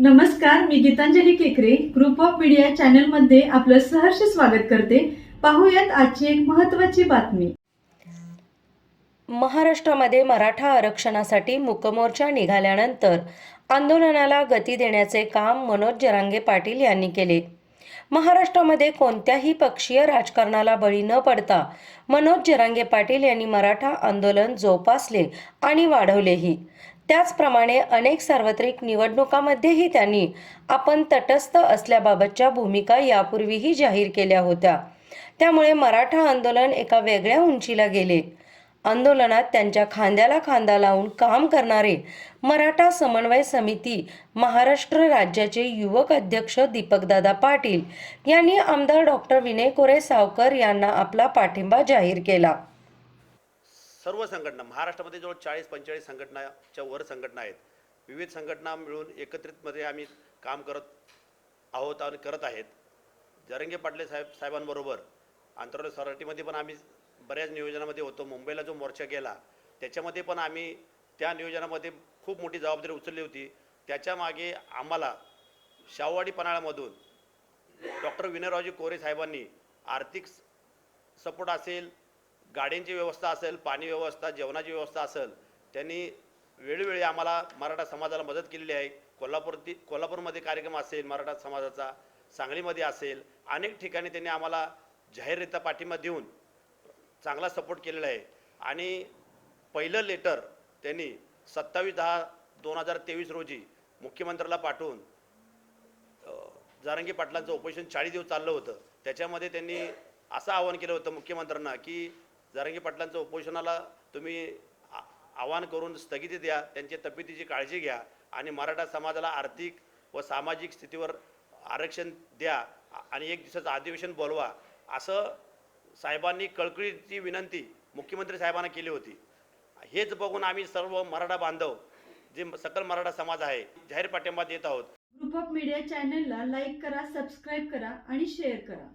नमस्कार मी गीतांजली केकरे group of media चॅनलमध्ये आपलं सहर्ष स्वागत करते. पाहूयात आजची एक महत्वाची बातमी. महाराष्ट्रामध्ये मराठा आरक्षणासाठी मुकमोर्चा निघाल्यानंतर आंदोलनाला गती देण्याचे काम मनोज जरांगे पाटील यांनी केले. महाराष्ट्रामध्ये कोणत्याही पक्षीय राजकारणाला बळी न पडता मनोज जरांगे पाटील यांनी मराठा आंदोलन जोपासले आणि वाढवलेही. त्याचप्रमाणे अनेक सार्वत्रिक निवडणुकांमध्येही त्यांनी आपण तटस्थ असल्याबाबतच्या भूमिका यापूर्वीही जाहीर केल्या होत्या. त्यामुळे मराठा आंदोलन एका वेगळ्या उंचीला गेले. आंदोलनात त्यांच्या खांद्याला खांदा लावून काम करणारे मराठा समन्वय समिती महाराष्ट्र राज्याचे युवक अध्यक्ष दीपकदादा पाटील यांनी आमदार डॉक्टर विनय कोरे सावकर यांना आपला पाठिंबा जाहीर केला. सर्व संघटना महाराष्ट्रामध्ये जवळ चाळीस पंचेचाळीस संघटनाच्या वर संघटना आहेत. विविध संघटना मिळून एकत्रितमध्ये आम्ही काम करत आहोत आणि करत आहेत. जरंगे पाटले साहेब साहेबांबरोबर आंतरराष्ट्रीय सोसायटीमध्ये पण आम्ही बऱ्याच नियोजनामध्ये होतो. मुंबईला जो मोर्चा गेला त्याच्यामध्ये पण आम्ही त्या नियोजनामध्ये खूप मोठी जबाबदारी उचलली होती. त्याच्यामागे आम्हाला शाहूवाडी पन्हाळ्यामधून डॉक्टर विनयरावजी कोरे साहेबांनी आर्थिक सपोर्ट असेल गाड्यांची व्यवस्था असेल पाणी व्यवस्था जेवणाची व्यवस्था असेल त्यांनी वेळोवेळी आम्हाला मराठा समाजाला मदत केलेली आहे. कोल्हापूर कोल्हापूरमध्ये कार्यक्रम असेल मराठा समाजाचा सांगलीमध्ये असेल अनेक ठिकाणी त्यांनी आम्हाला जाहीररित्या पाठिंबा देऊन चांगला सपोर्ट केलेला आहे. आणि पहिलं लेटर त्यांनी सत्तावीस दहा दोन हजार तेवीस रोजी मुख्यमंत्र्याला पाठवून जारंगी पाटलांचं ऑपरेशन चाळीस दिवस चाललं होतं. त्याच्यामध्ये त्यांनी असं आवाहन केलं होतं मुख्यमंत्र्यांना की जारंगी पाटलांचं उपोषणाला तुम्ही आ- आवाहन करून स्थगिती द्या त्यांच्या तब्येतीची काळजी घ्या आणि मराठा समाजाला आर्थिक व सामाजिक स्थितीवर आरक्षण द्या आणि एक दिवसाचं अधिवेशन बोलवा. असं साहेबांनी कळकळीची विनंती मुख्यमंत्री साहेबांना केली होती. हेच बघून आम्ही सर्व मराठा बांधव जे सकल मराठा समाज आहे जाहीर पाठिंबा देत आहोत. ग्रुप ऑफ मीडिया चॅनलला लाईक करा सबस्क्राईब करा आणि शेअर करा.